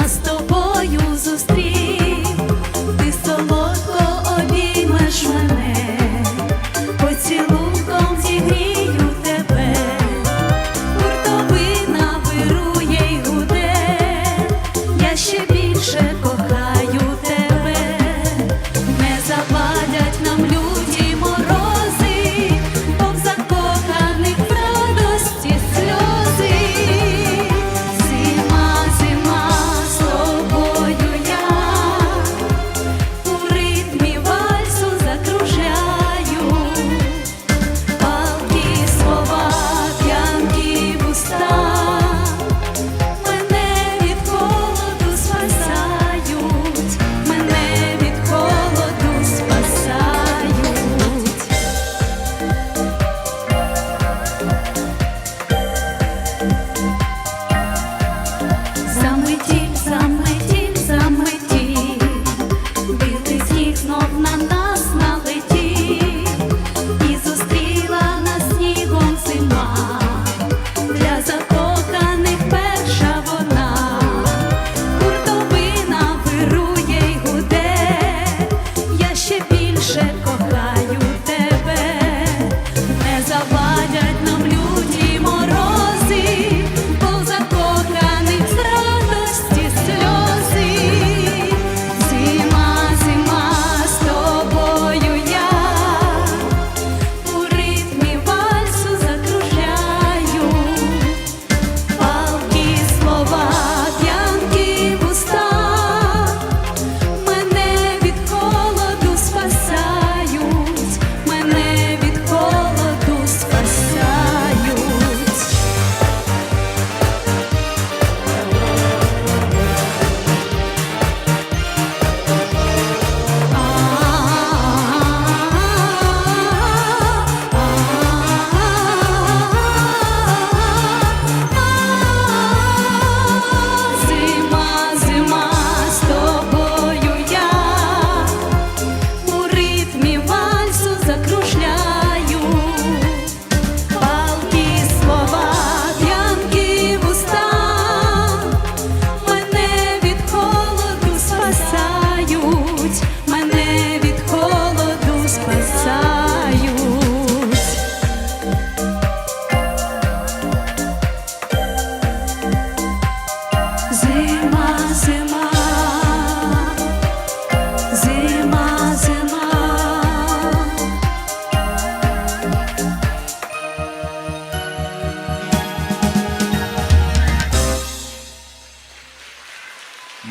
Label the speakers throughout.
Speaker 1: нас тобою. Proszę.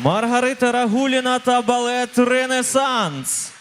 Speaker 1: Маргарита Рагуліна та балет Ренесанс.